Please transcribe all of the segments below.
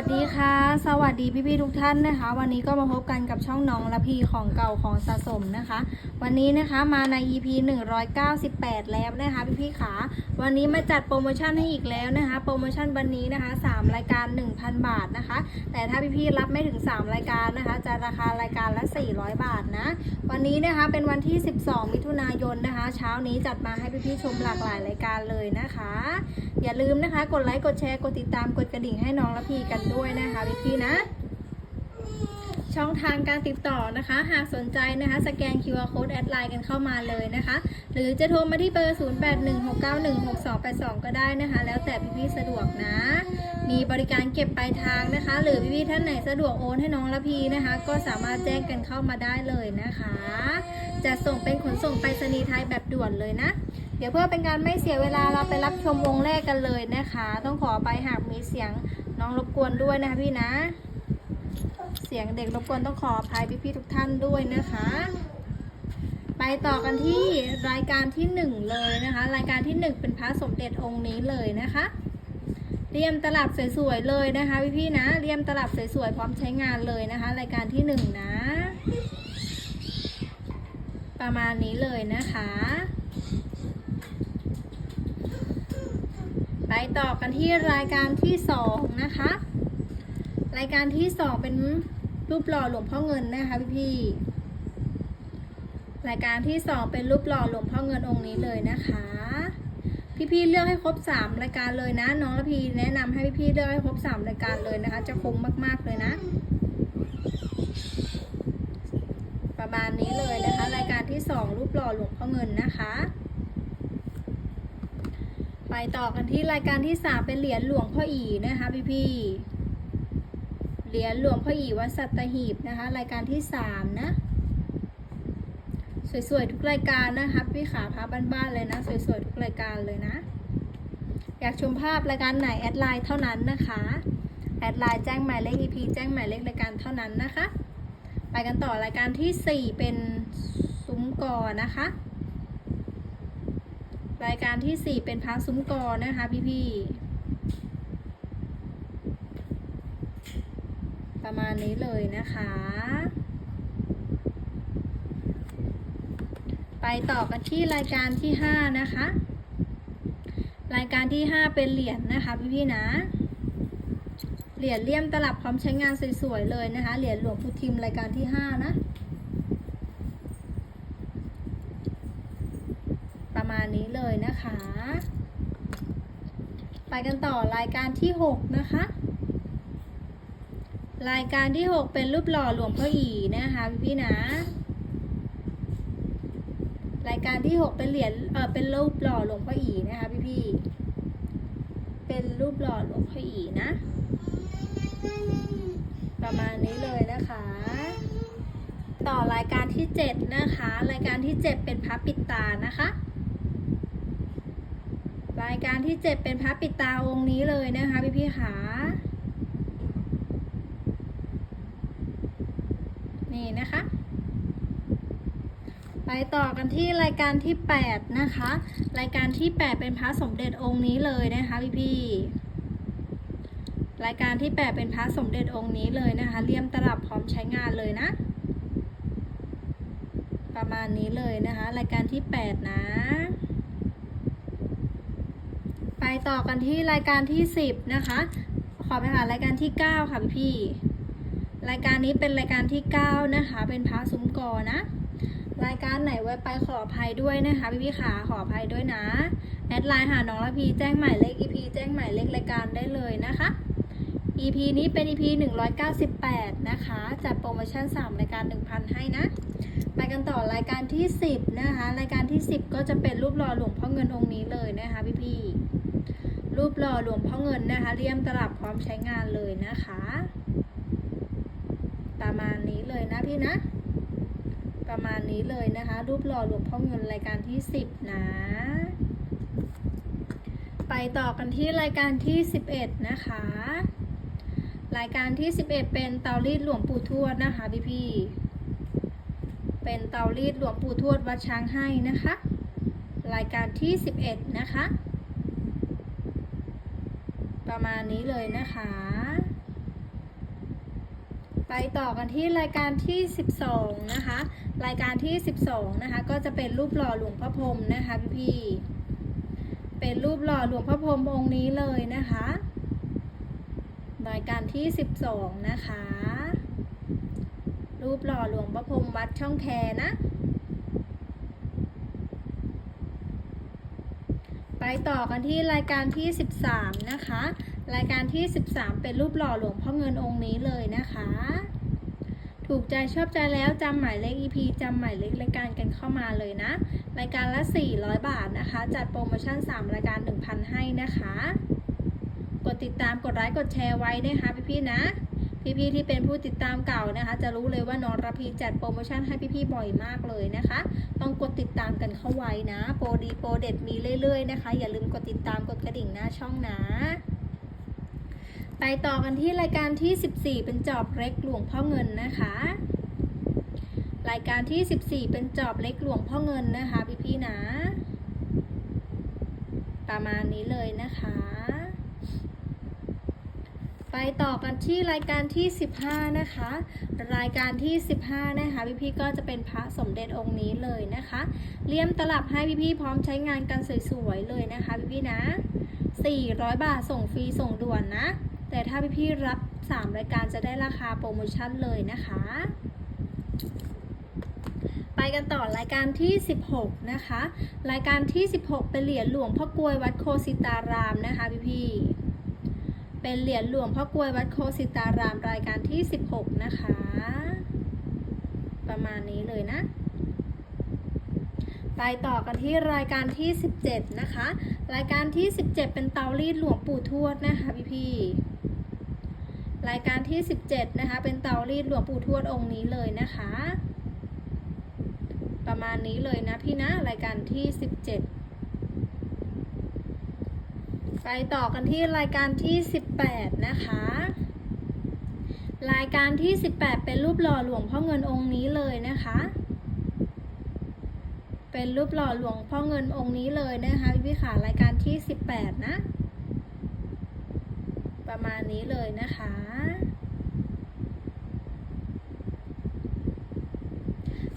สวัสดีค่ะ สวัสดีพี่ๆทุกท่านนะคะ วันนี้ก็มาพบกันกับช่องน้องละพีของเก่าของสะสมนะคะ วันนี้นะคะมาใน EP 198 แล้วนะคะพี่ๆขาวันนี้มาจัดโปรโมชั่นให้อีกแล้วนะคะ โปรโมชั่นวันนี้นะคะ 3 รายการ 1,000 บาทนะคะ แต่ถ้าพี่ๆรับไม่ถึง 3 รายการนะคะ จะราคารายการละ 400 บาทนะ วันนี้นะคะเป็นวันที่ 12 มิถุนายนนะคะ เช้านี้จัดมาให้พี่ๆชมหลากหลายรายการเลยนะคะ อย่าลืมนะคะ กดไลค์กดแชร์กดติดตามกดกระดิ่งให้น้องละพีกันด้วยนะคะพี่ๆนะ ช่องทางการติดต่อนะคะ หากสนใจนะคะ สแกน QR code แอดไลน์กันเข้ามาเลยนะคะ หรือจะโทรมาที่เบอร์ 0816916282 ก็ได้นะคะ แล้วแต่พี่ๆสะดวกนะ มีบริการเก็บปลายทางนะคะ หรือพี่ๆท่านไหนสะดวกโอนให้น้องละพีนะคะ ก็สามารถแจ้งกันเข้ามาได้เลยนะคะ จะส่งเป็นขนส่งไปรษณีย์ไทยแบบด่วนเลยนะเดี๋ยวเพื่อเป็นการไม่เสียเวลาเราไปรับชมวงแรกกันเลยนะคะ ต้องขอไปหากมีเสียง น้องรบกวนด้วยนะคะพี่นะ เสียงเด็กรบกวนต้องขออภัยพี่ๆทุกท่านด้วยนะคะ ไปต่อกันที่รายการที่หนึ่งเลยนะคะ รายการที่หนึ่งเป็นพระสมเด็จองค์นี้เลยนะคะเรียมตลับสวยๆเลยนะคะพี่ๆนะเรียมตลับสวยๆพร้อมใช้งานเลยนะคะ รายการที่หนึ่งนะ ประมาณนี้เลยนะคะ ไปต่อกันที่รายการที่สองนะคะ รายการที่สองเป็นรูปหล่อหลวงพ่อเงินนะคะพี่พี่รายการที่สองเป็นรูปหล่อหลวงพ่อเงินองค์นี้เลยนะคะ พี่พี่เลือกให้ครบสามรายการเลยนะ น้องละพีแนะนำให้พี่พี่เลือกให้ครบสามรายการเลยนะคะ จะคุ้มมาก ๆเลยนะประมาณนี้เลยนะคะ รายการที่สองรูปหล่อหลวงพ่อเงินนะคะ ไปต่อกันที่รายการที่สามเป็นเหรียญหลวงพ่ออีนะคะพี่พี่ๆเหรียญหลวงพ่ออีวัดสัตหีบนะคะ รายการที่สามนะ สวยๆทุกรายการนะคะพี่ขาพาบ้านๆเลยนะ สวยๆทุกรายการเลยนะ อยากชมภาพรายการไหนแอดไลน์เท่านั้นนะคะแอดไลน์แจ้งหมายเลข EP แจ้งหมายเลขรายการเท่านั้นนะคะ ไปกันต่อรายการที่สี่เป็นซุ้มกอนะคะ รายการที่ 4 เป็นพระซุ้มกอนะคะพี่ๆประมาณนี้เลยนะคะ ไปต่อกันที่รายการที่ 5 นะคะ รายการที่ 5 เป็นเหรียญนะคะพี่ๆนะเหรียญเลี่ยมตลับพร้อมใช้งานสวยๆเลยนะคะ เหรียญหลวงพุทิมรายการที่ 5 นะประมาณนี้เลย นะคะ ไปกันต่อรายการที่ 6 นะคะ รายการที่ 6 เป็นรูปหล่อหลวงพ่ออีนะคะพี่ๆนะ รายการที่ 6 เป็นเหรียญเออเป็นรูปหล่อหลวงพ่ออีนะคะพี่ๆเป็นรูปหล่อหลวงพ่ออีนะ ประมาณนี้เลยนะคะต่อรายการที่ 7 นะคะ รายการที่ 7 เป็นพระปิดตานะคะายการที่ 7 เป็นพระปิดตาองค์นี้เลยนะคะ พี่พี่ขานี่นะคะ ไปต่อกันที่รายการที่ 8 นะคะ รายการที่ 8 เป็นพระสมเด็จองค์นี้เลยนะคะพี่พี่รายการที่ 8 เป็นพระสมเด็จองค์นี้เลยนะคะเลี่ยมตลับพร้อมใช้งานเลยนะ ประมาณนี้เลยนะคะ รายการที่ 8 นะ ต่อกันที่รายการที่ 10 นะคะ ขอไปหารายการที่ 9 ค่ะพี่พี่ๆรายการนี้เป็นรายการที่ 9 นะคะ เป็นพระซุ้มกอนะ รายการไหนไว้ไปขออภัยด้วยนะคะพี่พี่ขาขออภัยด้วยนะ แอดไลน์หาน้องละพีแจ้งหมายเลข EP แจ้งหมายเลขรายการได้เลยนะคะ EP นี้เป็น EP 198 นะคะ จัดโปรโมชั่น 3 รายการ 1,000 ให้นะ ไปกันต่อรายการที่ 10 นะคะ รายการที่ 10 ก็จะเป็นรูปหล่อหลวงพ่อเงินองค์นี้เลยนะคะพี่พี่ รูปหล่อหลวงพ่อเงินนะคะเลี่ยมตลับพร้อมใช้งานเลยนะคะ ประมาณนี้เลยนะพี่นะ ประมาณนี้เลยนะคะ รูปหล่อหลวงพ่อเงินรายการที่ 10 นะ ไปต่อกันที่รายการที่ 11 นะคะ รายการที่ 11 เป็นเตารีดหลวงปู่ทวดนะคะพี่พี่ๆเป็นเตารีดหลวงปู่ทวดวัดช้างให้นะคะ รายการที่ 11 นะคะ ประมาณนี้เลยนะคะ ไปต่อกันที่รายการที่ 12 นะคะ รายการที่ 12 นะคะ ก็จะเป็นรูปหล่อหลวงพ่อพรมนะคะพี่ๆเป็นรูปหล่อหลวงพ่อพรมองค์นี้เลยนะคะรายการที่ 12 นะคะ รูปหล่อหลวงพ่อพรมวัดช่องแคนะ ไป ต่อกันที่รายการที่ 13 นะคะ รายการที่ 13 เป็นรูปหล่อหลวงพ่อเงินองค์นี้เลยนะคะ ถูกใจชอบใจแล้วจำหมายเลข EP จำหมายเลขรายการกันเข้ามาเลยนะ รายการละ 400 บาทนะคะ จัดโปรโมชั่น 3 รายการ 1,000 ให้นะคะ กดติดตามกดไลค์กดแชร์ไว้นะคะพี่ๆนะ พี่ๆที่เป็นผู้ติดตามเก่านะคะ จะรู้เลยว่าน้องระพีจัดโปรโมชั่นให้พี่ๆบ่อยมากเลยนะคะ ต้องกดติดตามกันเข้าไว้นะ โปรดีโปรเด็ดมีเรื่อยๆนะคะ อย่าลืมกดติดตามกดกระดิ่งหน้าช่องนะไปต่อกันที่รายการที่ 14 เป็นจอบเล็กหลวงพ่อเงินนะคะ รายการที่ 14 เป็นจอบเล็กหลวงพ่อเงินนะคะ พี่ๆนะ ประมาณนี้เลยนะคะ ไปต่อกันที่รายการที่ 15 นะคะ รายการที่ 15 นะคะพี่ๆก็จะเป็นพระสมเด็จองค์นี้เลยนะคะเลี่ยมตลับให้พี่ๆพร้อมใช้งานกันสวยๆเลยนะคะพี่ๆนะ 400 บาทส่งฟรีส่งด่วนนะ แต่ถ้าพี่ๆรับ 3 รายการจะได้ราคาโปรโมชั่นเลยนะคะไปกันต่อรายการที่ 16 นะคะ รายการที่ 16 เป็นเหรียญหลวงพ่อกลวยวัดโคสิตารามนะคะพี่ๆ เป็นเหรียญหลวงพ่อกวยวัดโคสิตารามรายการที่ 16 นะคะ ประมาณนี้เลยนะ ไปต่อกันที่รายการที่ 17 นะคะ รายการที่ 17 เป็นเตารีดหลวงปู่ทวดนะคะพี่ๆรายการที่ 17 นะคะ เป็นเตารีดหลวงปู่ทวดองค์นี้เลยนะคะ ประมาณนี้เลยนะพี่นะ รายการที่ 17 ไปต่อกันที่รายการที่ 18 นะคะ รายการที่ 18 เป็นรูปหล่อหลวงพ่อเงินองค์นี้เลยนะคะ เป็นรูปหล่อหลวงพ่อเงินองค์นี้เลยนะคะพี่ขารายการที่ 18 นะ ประมาณนี้เลยนะคะ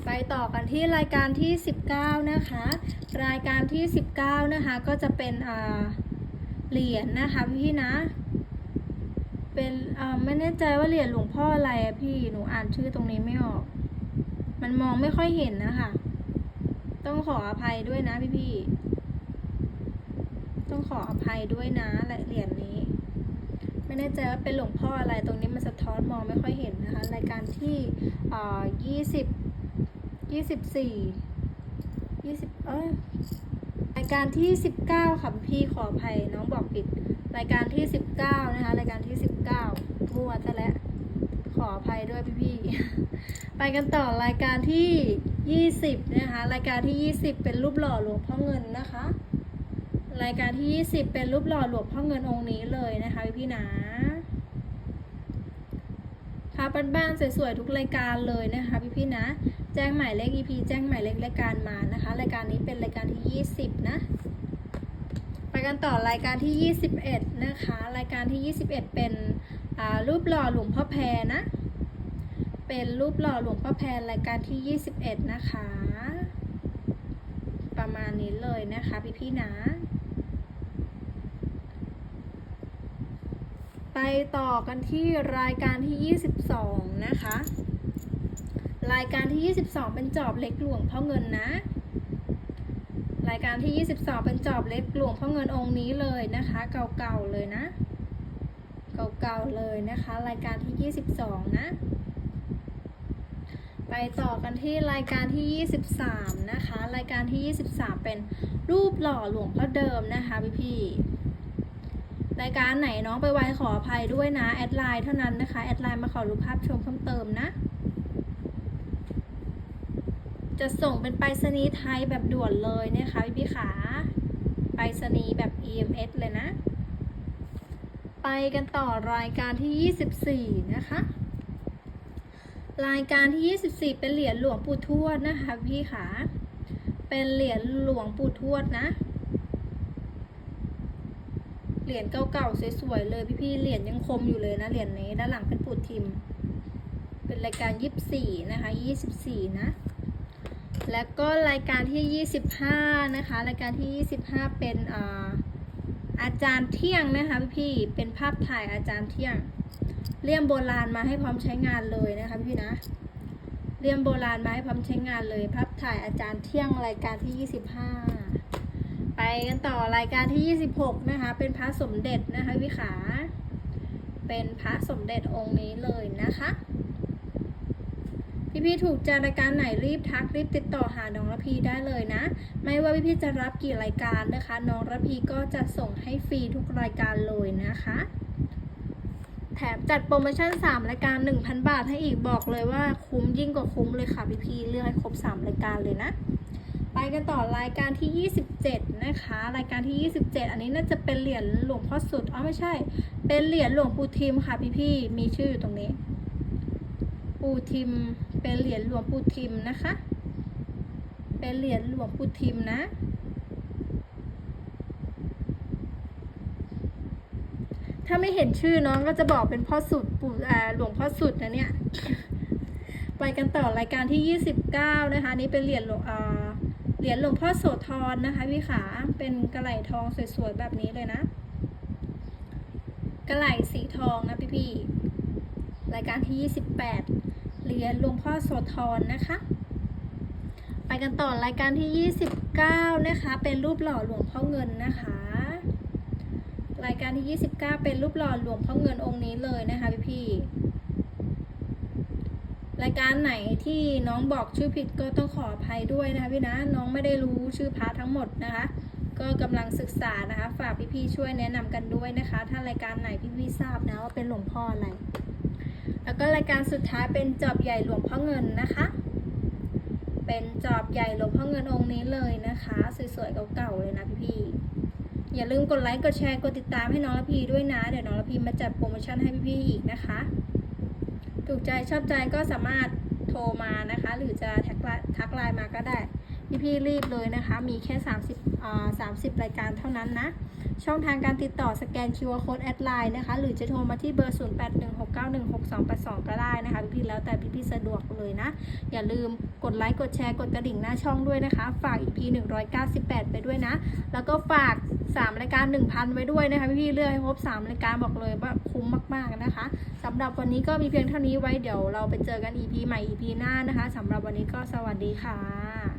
ไปต่อกันที่รายการที่ 19 นะคะ รายการที่ 19 นะคะ ก็จะเป็นอ่า เหรียญนะคะพี่นะ เป็นอ่าไม่แน่ใจว่าเหรียญหลวงพ่ออะไรอะพี่หนูอ่านชื่อตรงนี้ไม่ออก มันมองไม่ค่อยเห็นนะคะ ต้องขออภัยด้วยนะพี่พี่ๆต้องขออภัยด้วยนะเหรียญนี้ ไม่แน่ใจว่าเป็นหลวงพ่ออะไรตรงนี้มันสะท้อนมองไม่ค่อยเห็นนะคะ รายการที่อ่ายี่สิบยี่สิบสี่ยี่สิบเอ้ย รายการที่สิบเก้าค่ะพี่ขออภัยน้องบอกผิด รายการที่สิบเก้านะคะ รายการที่สิบเก้ามั่วซะแล้วขออภัยด้วยพี่พี่ๆไปกันต่อรายการที่ยี่สิบนะคะ รายการที่ยี่สิบเป็นรูปหล่อหลวงพ่อเงินนะคะ รายการที่ยี่สิบเป็นรูปหล่อหลวงพ่อเงินองค์นี้เลยนะคะพี่พี่ๆ นะพาบ้านๆสวยๆทุกรายการเลยนะคะพี่ๆนะ แจ้งหมายเลข EP แจ้งหมายเลขรายการมานะคะ รายการนี้เป็นรายการที่ 20 นะไปกันต่อรายการที่ 21 นะคะ รายการที่ 21 เป็นรูปหล่อหลวงพ่อแพรนะ เป็นรูปหล่อหลวงพ่อแพรรายการที่ 21 นะคะ ประมาณนี้เลยนะคะพี่ๆนะ ไป ต่อกันที่รายการที่ 22 นะคะ รายการที่ 22 เป็นจอบเล็กหลวงพ่อเงินนะ รายการที่ 22 เป็นจอบเล็กหลวงพ่อเงินองค์นี้เลยนะคะ เก่าๆเลยนะ เก่าๆเลยนะคะ รายการที่ 22 นะ ไปต่อกันที่รายการที่ 23 นะคะ รายการที่ 23 เป็นรูปหล่อหลวงพ่อเดิมนะคะพี่ๆ รายการไหนน้องไปไว้ขออภัยด้วยนะ แอดไลน์เท่านั้นนะคะ แอดไลน์มาขอรูปภาพชมเพิ่มเติมนะ จะส่งเป็นไปรษณีย์ไทยแบบด่วนเลยนะคะพี่พี่ขาไปรษณีย์แบบ EMS เลยนะ ไปกันต่อรายการที่ 24 นะคะ รายการที่ 24 เป็นเหรียญหลวงปู่ทวดนะคะพี่ขาเป็นเหรียญหลวงปู่ทวดนะ เหรียญเก่าๆสวยๆเลยพี่ๆเหรียญยังคมอยู่เลยนะเหรียญนี้ด้านหลังเป็นปูดทิม เป็นรายการ24นะคะ24นะ แล้วก็รายการที่25นะคะรายการที่25เป็นอ่าอาจารย์เที่ยงนะคะพี่ๆเป็นภาพถ่ายอาจารย์เที่ยงเลี่ยมโบราณมาให้พร้อมใช้งานเลยนะคะพี่นะเลี่ยมโบราณมาให้พร้อมใช้งานเลยภาพถ่ายอาจารย์เที่ยงรายการที่25 ไปกันต่อรายการที่ 26 นะคะ เป็นพระสมเด็จนะคะพี่ขา เป็นพระสมเด็จองค์นี้เลยนะคะ พี่พี่ๆถูกใจรายการไหนรีบทักรีบติดต่อหาน้องระพีได้เลยนะ ไม่ว่าพี่พี่ๆจะรับกี่รายการนะคะ น้องระพีก็จะส่งให้ฟรีทุกรายการเลยนะคะ แถมจัดโปรโมชั่น 3 รายการ 1,000 บาทให้อีกบอกเลยว่าคุ้มยิ่งกว่าคุ้มเลยค่ะพี่พี่ๆเลือกให้ครบ 3 รายการเลยนะ กันต่อรายการที่ 27 นะคะ รายการที่ 27 อันนี้น่าจะเป็นเหรียญหลวงพ่อสุดอ๋อไม่ใช่ เป็นเหรียญหลวงปู่ทิมค่ะพี่พี่มีชื่ออยู่ตรงนี้ ปู่ทิม เป็นเหรียญหลวงปู่ทิมนะคะ เป็นเหรียญหลวงปู่ทิมนะ ถ้าไม่เห็นชื่อน้องก็จะบอกเป็นพ่อสุดปู่หลวงพ่อสุดนะเนี่ยไปกันต่อรายการที่ 29 นะคะ นี่เป็นเหรียญหลวงอ่า เหรียญหลวงพ่อโสธรนะคะพี่ขาเป็นกระไหลทองสวยๆแบบนี้เลยนะ กระไหลสีทองนะพี่ๆรายการที่ 28 เหรียญหลวงพ่อโสธรนะคะ ไปกันต่อรายการที่ 29 นะคะ เป็นรูปหล่อหลวงพ่อเงินนะคะ รายการที่ 29 เป็นรูปหล่อหลวงพ่อเงินองค์นี้เลยนะคะพี่ๆ รายการไหนที่น้องบอกชื่อผิดก็ต้องขออภัยด้วยนะคะพี่นะน้องไม่ได้รู้ชื่อพระทั้งหมดนะคะ ก็กำลังศึกษานะคะ ฝากพี่ๆช่วยแนะนำกันด้วยนะคะ ถ้ารายการไหนพี่ๆทราบนะว่าเป็นหลวงพ่ออะไร แล้วก็รายการสุดท้ายเป็นจอบใหญ่หลวงพ่อเงินนะคะ เป็นจอบใหญ่หลวงพ่อเงินองค์นี้เลยนะคะสวยๆเก่าๆเลยนะพี่ๆอย่าลืมกดไลค์ กดแชร์ กดติดตามให้น้องละพีด้วยนะ เดี๋ยวน้องละพีมาจัดโปรโมชั่นให้พี่ๆอีกนะคะ ถูกใจชอบใจก็สามารถโทรมานะคะ หรือจะแท็กไลน์ทักไลน์มาก็ได้ พี่ๆรีบเลยนะคะ มีแค่ 30อ่า30 รายการเท่านั้นนะ ช่องทางการติดต่อสแกน QR Code แอดไลน์นะคะ หรือจะโทรมาที่เบอร์ 0816916282 ก็ได้นะคะ พี่ๆแล้วแต่พี่ๆสะดวกเลยนะ อย่าลืมกดไลค์ กดแชร์ กดกระดิ่งหน้าช่องด้วยนะคะ ฝาก EP 198 ไปด้วยนะ แล้วก็ฝาก 3 รายการ 1,000 ไว้ด้วยนะคะ พี่ๆเลือกให้ครบ 3 รายการบอกเลยว่าคุ้มมาก ๆ นะคะสำหรับวันนี้ก็มีเพียงเท่านี้ไว้เดี๋ยวเราไปเจอกัน EP ใหม่ EP หน้านะคะสำหรับวันนี้ก็สวัสดีค่ะ